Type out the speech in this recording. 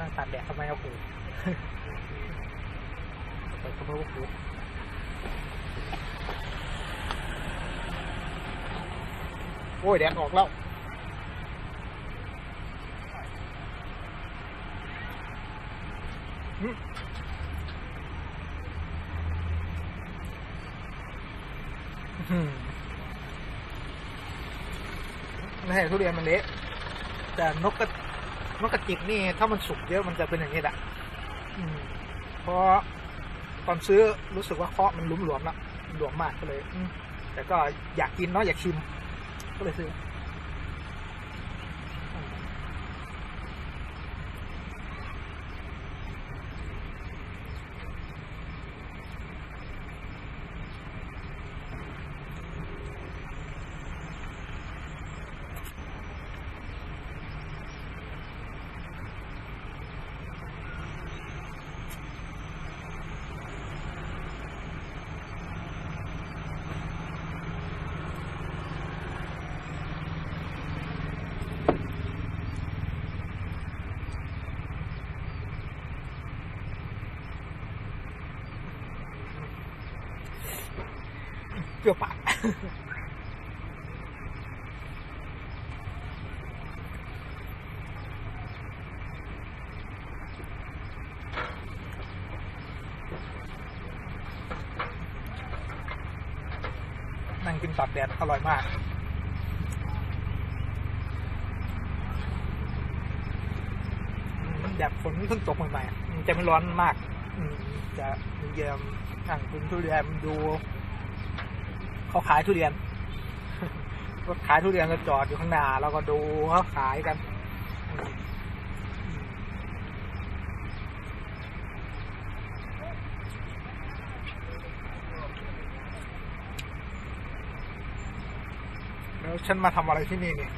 นั่งตากแดดทำไมเอาหูเปิดกระเบื้องหูโอ้ยแดดออกแล้วอืมอืมไม่ให้ทุเรียนมันเละแต่นกกระ นกกระจิบนี่ ถ้ามันสุกเยอะมันจะเป็นอย่างนี้แหละเพราะตอนซื้อรู้สึกว่าเคาะมันหลุ้มหลวมแล้วหลวมมากก็เลยแต่ก็อยากกินเนาะอยากชิม ก็เลยซื้อม เปรี้ยวปากนั่งกินตากแดดอร่อยมากแบบฝนเพิ่งตกใหม่ๆมันจะไม่ร้อนมาก จะเยี่ยมนั่งกินทุเรียนดู เขาขายทุเรียนรถขายทุเรียนก็จอดอยู่ข้างหน้าเราก็ดูเขาขายกันแล้วฉันมาทำอะไรที่นี่เนี่ย